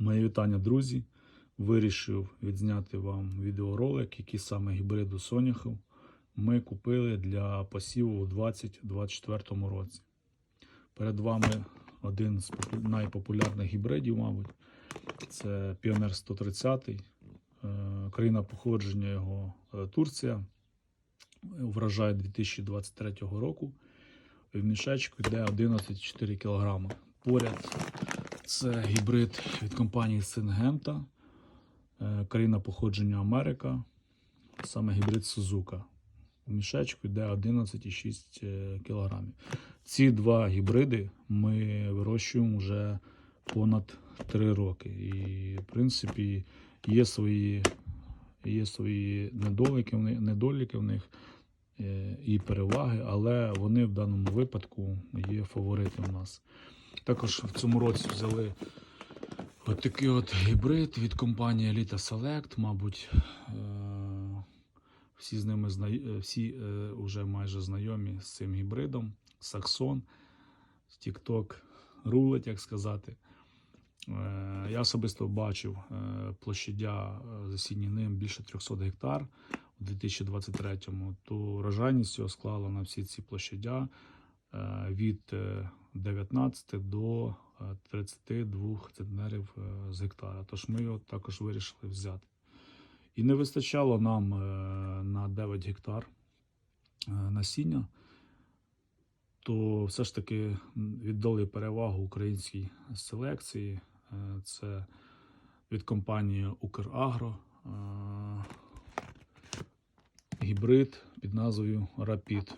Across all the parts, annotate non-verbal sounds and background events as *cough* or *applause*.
Мої вітання, друзі. Вирішив відзняти вам відеоролик, які саме гібриду соняхів ми купили для посіву у 2024 році. Перед вами один з попу- найпопулярних гібридів, мабуть. Це Піонер 130. Е, Країна походження його е, Турція. Врожай 2023 року. В мішечку йде 11,4 кг. Поряд це гібрид від компанії Сингента, е, країна походження Америка, саме гібрид Сузука. У мішечку йде 11,6 кг. Ці два гібриди ми вирощуємо вже понад 3 роки. І, в принципі, є свої, є свої недоліки, недоліки в них е, і переваги, але вони в даному випадку є фаворити у нас. Також в цьому році взяли от такий от гібрид від компанії Elite Select. Мабуть, е, всі з ними е, всі е, вже майже знайомі з цим гібридом. Саксон, TikTok рулить, як сказати. Е, Я особисто бачив е, площадя е, засінні ним більше 300 гектар у 2023-му, то врожайність його склала на всі ці площадя е, від е, 19 до е, 32 центнерів е, з гектара. Тож ми його також вирішили взяти. І не вистачало нам на 9 гектар насіння, то все ж таки віддали перевагу українській селекції. Це від компанії Украгро гібрид під назвою Rapid.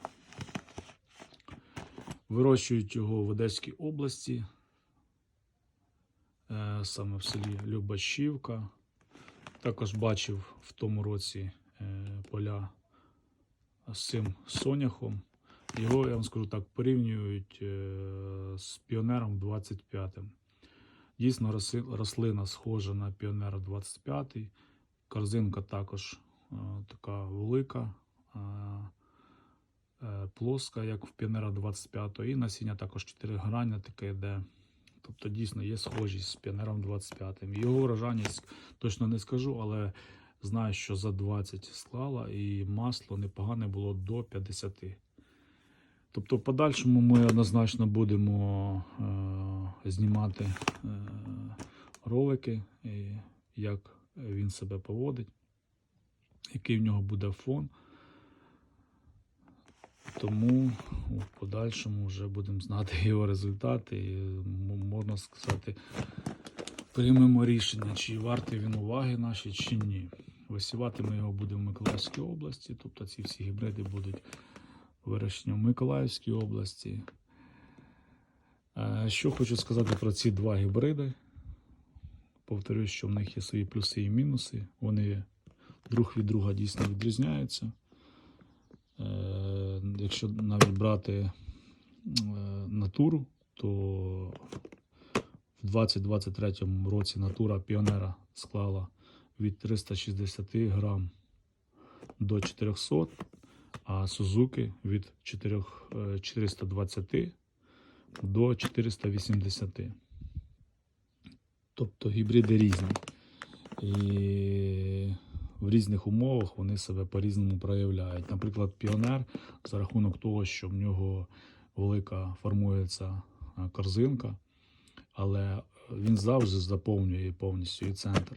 Вирощують його в Одеській області, е, саме в селі Любашівка. Також бачив в тому році е, поля з цим соняхом. Його, я вам скажу так, порівнюють е, з піонером 25-м. Дійсно, рослина схожа на піонера 25-й. Корзинка також така велика, плоска, як в піонера 25-го. І насіння також 4 грання таке йде. Тобто дійсно є схожість з піонером 25 м Його врожайність точно не скажу, але знаю, що за 20 склала і масло непогане було до 50. Тобто, в подальшому ми однозначно будемо е, знімати е, ролики, як він себе поводить, який в нього буде фон. Тому в подальшому вже будемо знати *laughs* його результати. І, можна сказати, приймемо рішення, чи вартий він уваги наші, чи ні. Висівати ми його будемо в Миколаївській області, тобто ці всі гібриди будуть вирощені в Миколаївській області. Е, Що хочу сказати про ці два гібриди. Повторюю, що в них є свої плюси і мінуси. Вони друг від друга дійсно відрізняються. Е, Якщо навіть брати е, натуру, то в 2023 році натура піонера склала від 360 грам до 400, а Сузуки від 4, е, 420 до 480. Тобто гібриди різні. І в різних умовах вони себе по-різному проявляють. Наприклад, піонер за рахунок того, що в нього велика формується корзинка, але він завжди заповнює повністю і центр.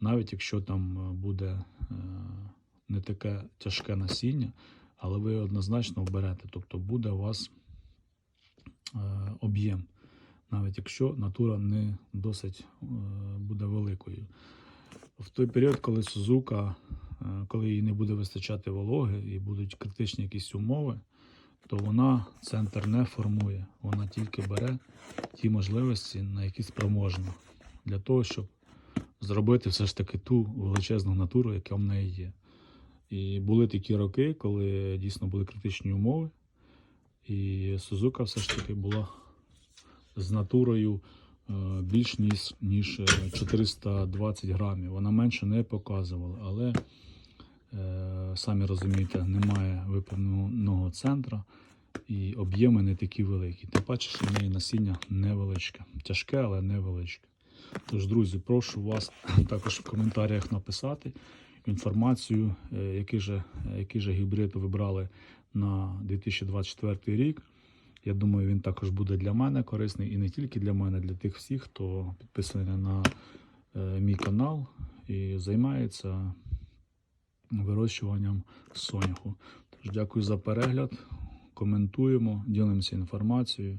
Навіть якщо там е, буде е, не таке тяжке насіння, але ви однозначно оберете. Тобто буде у вас е, об'єм, навіть якщо натура не досить е, буде великою. В той період, коли Сузука, е, коли їй не буде вистачати вологи і будуть критичні якісь умови, то вона центр не формує. Вона тільки бере ті можливості, на які спроможна, для того, щоб зробити все ж таки ту величезну натуру, яка в неї є. І були такі роки, коли дійсно були критичні умови, і Сузука все ж таки була з натурою більш ніж, ніж е, 420 грамів. Вона менше не показувала, але е, самі розумієте, немає виповненого центра і об'єми не такі великі. Тим паче, що в неї насіння невеличке. Тяжке, але невеличке. Тож, друзі, прошу вас *laughs* також в коментарях написати інформацію, е, який же, який же гібрид ви брали на 2024 рік. Я думаю, він також буде для мене корисний і не тільки для мене, для тих всіх, хто підписаний на е, мій канал і займається вирощуванням соняху. Тож дякую за перегляд. Коментуємо, ділимося інформацією.